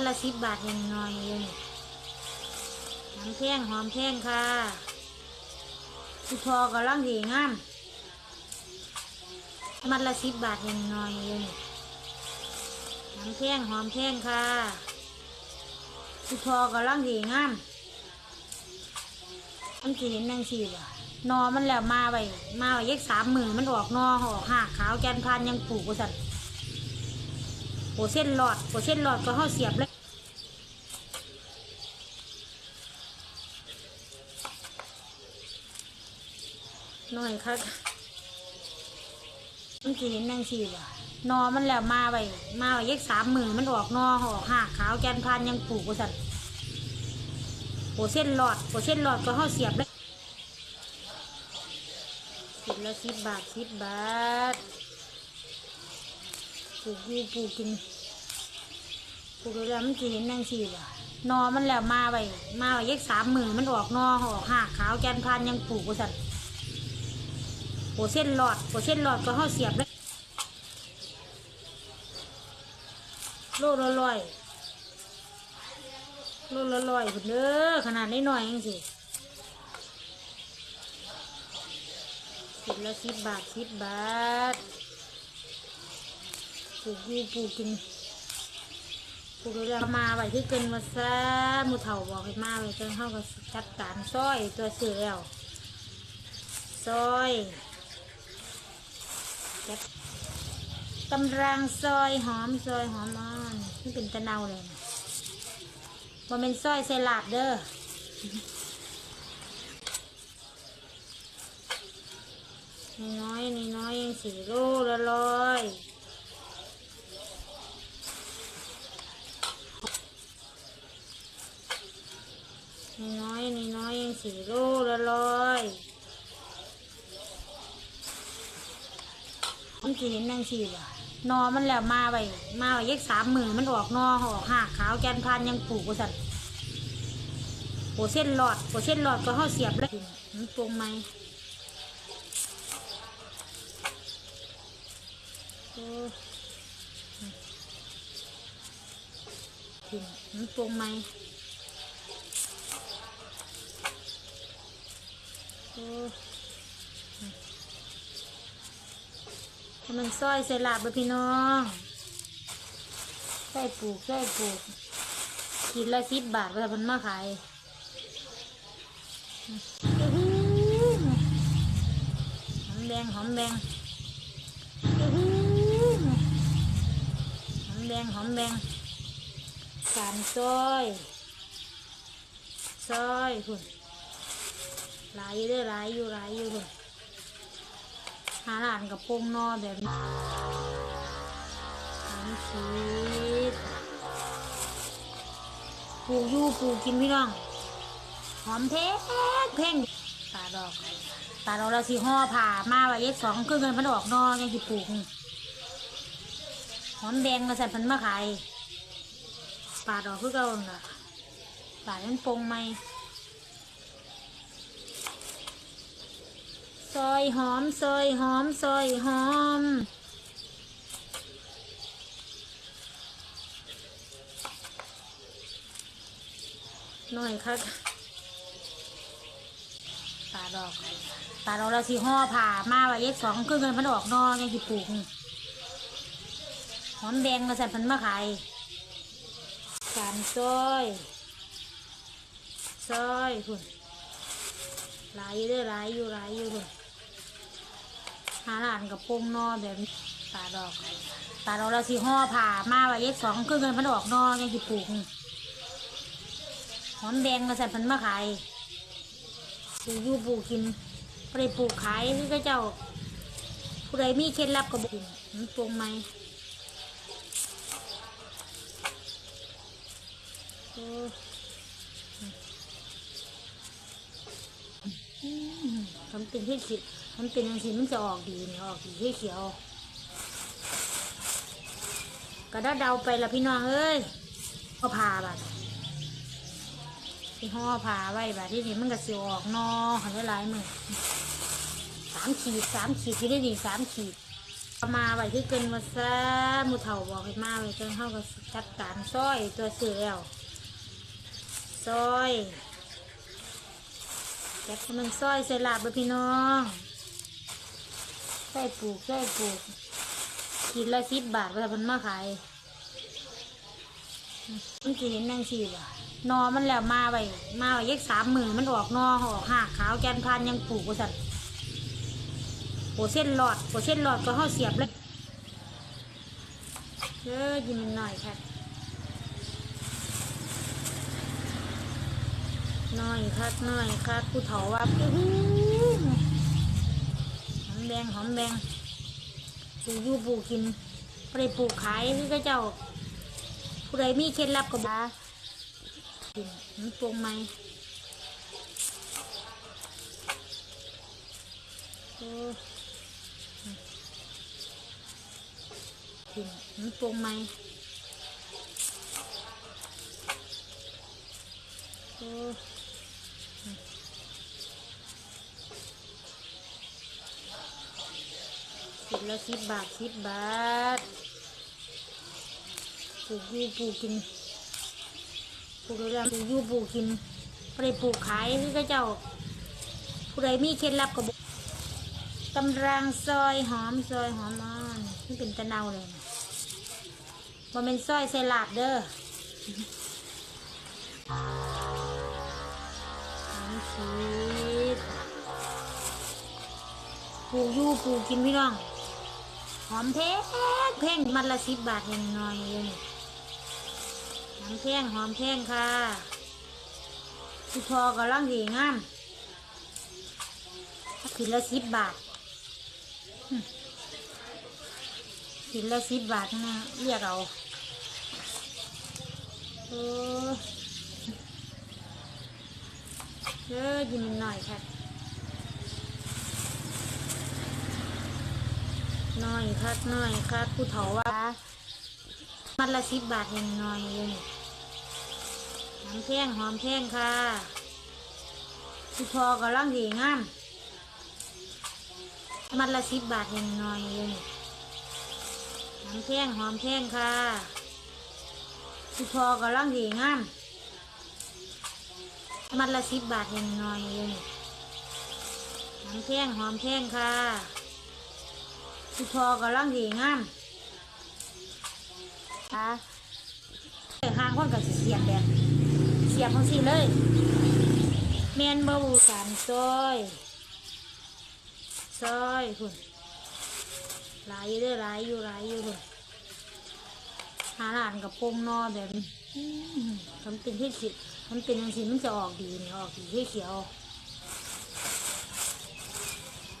มัดละสิบบาทยังน้อยอยู่นี่หอมแพงหอมแพงค่ะที่พอกำลังดีงามมัดละสิบบาทยังน้อยอยู่นี่หอมแพงหอมแพงค่ะที่พอกำลังดีงามมันสิเห็นนางสีบ่นอมันแล้วมาไว้มาไว้ยักสามมือมันออกนอออกหักขาวแกนพานยังปลูกกูสั่นโหเส้นหลอดโหเส้นหลอดก็ห่อเสียบเลย น่อยครับมันสิเห็นนางสีบ่นอมันแล้วมาไว้มาไว้ยักสามมือมันออกนอออกหักขาวแกนพานยังปลูกกูสั่นโหเส้นหลอดโหเส้นหลอดก็ห่อเสียบเลยสิบละสิบบาทสิบบาทปลูกยูปลูกกินปลูกแล้วมันจะเห็นนางสีบ่นอมันแล้วมาไว้มาไว้ยักสามมือมันออกนอออกหักขาวแกนพานยังปลูกกูสัน โหเส้นหลอดโหเส้นหลอดก็ห่อเสียบเลยโลละร้อยโลละร้อยพุ่นเด้อขนาดน้อยเองสิสิบละสิบบาทสิบบาทปลูกยูปลูกกินปลูกแล้วมาไว้ที่เกินมาซะมูเถ่าบอกให้มาไว้จนเข้ากับจัดการซอยตัวเสือแล้วซอย กำลังซอยหอมซอยหอมอ่อนนี่เป็นตะเนาเลยนะมันเป็นซอยใส่ลาบเด้อน้อยน้อยยังสี่โลละร้อยน้อยน้อยยังสี่โลละร้อย มันจะเห็นนางสีบ่นอมันแล้วมาไว้มาไว้ยักสามมือมันออกนอออกหักขาวแกนพานยังปลูกกูสั่นโหเส้นหลอดโหเส้นหลอดก็ห่อเสียบเลยมันปรุงไหมนมันปรุงไหมโอ้ ให้มันซอยใส่ลาบไปพี่น้องใส่ปลูกใส่ปลูกกินละสิบบาทเวลามันมาขายหอมแดงหอมแดงหอมแดงหอมแดงการซอยซอยคุณหลายอยู่ด้อหลายอยู่หลายอยู่เลย หาหลานกับโป่งนอแบบนี้น้ำชีสปลูกยู่ปลูกกินพี่น้อง หอมเพ่งเพ่งตาดอกตาดอกเราสีห่อผ่ามาว่าเย็กสองคือเงินพันออกนอยังสิปลูกนี่หอมแดงมาใส่พันมะขายปาดอกคือเก่านล่ะปาดนั้นปงไหม ซอยหอม ซอยหอม ซอยหอม หน่อยครับตาดอกตาดอกเราสีห่อผ่ามาว่าเย็กสองคือเงินพันออกนอยังสิปลูกนี่หอมแดงมาใส่พันมะขายการซอย ซอยคุณ หลายอยู่เด้หลายอยู่หลายอยู่เลยหาหลานกับโป่งนอแบบนี้ตาดอกตาดอกเราสีห่อผ่ามาว่าเย็กสองคือเงินพันออกนอยังสิปลูกนี่หอมแดงมาใส่พันมะขายปลูกอยู่ปลูกกินผู้ใดปลูกขายคือก็เจ้า ผู้ใดมีเคล็ดลับก็บอกกินมันปรุงไหมโอ้อื ทำเป็นที่ขีดทำเป็นอย่างสีมันจะออกดีเนี่ยออกดีที่เขียว ก็ได้เดาไปละพี่น้องเอ้ยก็พาบัดที่ห่อผ้าไว้แบบที่นี่มันก็สิออกนอหันหลายมือสามขีดสามขีดที่ได้ดีสามขีดมาไว้ที่เกินมาซะมูเถ่าบอกให้มาไว้จนเข้ากับจัดการซอยตัวเสือแล้วซอย จ็คมันซอยใส่ลาบไปพี่น้องใส่ปลูกใส่ปลูกกินละสิบบาทเวลามันมาขายมันจะเห็นนางชีบ่ะนอมันแล้วมาไว้มาไว้ยักสามหมื่นมันออกนอออกหักขาวแกนพานยังปลูกว่าสัตว์โหเส้นหลอดโหเส้นหลอดก็เข้าเสียบเลยเออยิ้มหน่อยค่ะ น่อยคักหน่อยคักกูเถาว่าอื้อหือมแดงหอมแดงปลูกอยู่ปลูกกินไม่ได้ปลูกขายคือก็เจ้า ผู้ใดมีเคล็ดลับก็บอกกินมันปรุงไหมโอ้กินมันปรุงไหมโอ้กินละสิบบาทสิบบาทปลูกยูปลูกกินปลูกแล้วปลูกยูปลูกกินไม่ได้ปลูกขายคือก็เจ้า ผู้ใดมีเคล็ดลับก็บอกกำลังซอยหอมซอยหอมอ่อนนี่เป็นตะเนาเลยมันเป็นซอยใส่ลาบเด้อหอมชีสปลูกยู่ปลูกกินพี่น้อง หอมแพงแพงมันละสิบบาทเองหน่อยเองหอมแพงหอมแพงค่ะที่พอกำลังดีงามขีดละสิบบาทอืมขีดละสิบบาทนะเรียกเอาเออเออยิ้มหน่อยค่ะ น้อยคักน้อยคักผู้เฒ่าว่ามันละสิบบาทเองน้อยเองหอมแพงหอมแพงค่ะผู้พอกำลังดีงามมันละสิบบาทเองน้อยเองหอมแพงหอมแพงค่ะผู้พอกำลังดีงามมันละสิบบาทเองน้อยเองหอมแพงหอมแพงค่ะ พอกำลังดีงามอะแต่ห้างคนกับเสียบแบบ เสียบของสิเลยเมนบบูสามซอยซอยคุณหลายอยู่เด้อหลายอยู่หลายอยู่คุณหาหลานกับโปงนอแบบนี้ทำเป็นที่สิทำเป็นอย่างสิมันจะออกดีนี่ออกดีที่เขียว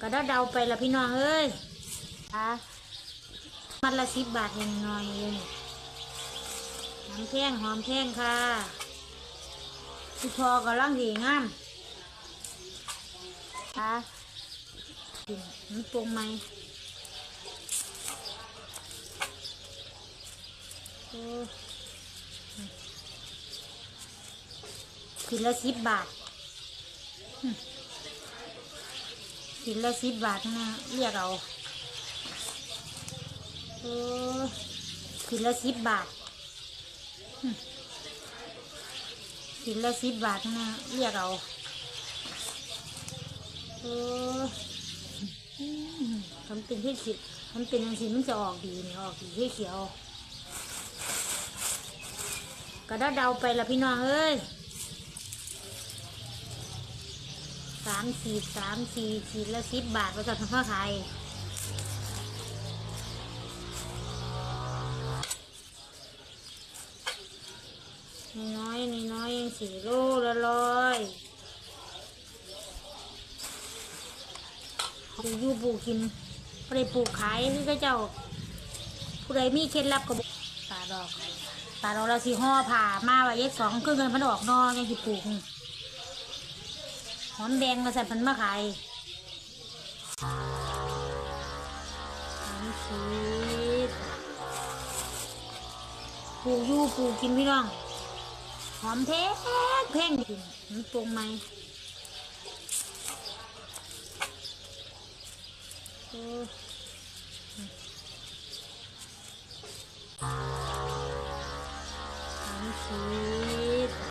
กระดาเดาไปละพี่น้องเอ้ย คะมัดละสิบบาทเองหน่อยเองหอมแพงหอมแพงค่ะที่พอกำลังดีงามค่ะกินมันปรุงไหมกินละสิบบาทกินละสิบบาทนะเรียกเอา ออกินละสิบบาทอืมกินละสิบบาทนะเรียกเอาเออทำเป็นที่สิทำเป็นอย่างสิมันจะออกดีนี่ออกดีที่เขียวกระดาเดาไปละพี่น้องเอ้ยสามสี่สามสี่ขีดละสิบบาทว่าจะทำข้าวไทย น้อยๆน้อยยังสี่โลละร้อยปลูกอยู่ปลูกกินไม่ได้ปลูกขายคือก็เจ้า ผู้ใดมีเคล็ดลับก็บอกตาดอกตาดอกเราสีห่อผ่ามาว่าเย็กสองคือเงินพันออกนอกยังสิปลูกนี่หอมแดงมาใส่พันมาขายหอมชีสปลูกอยู่ปลูกกินพี่น้อง หอมแท้แพงจริงมันปรุงไหมโอ้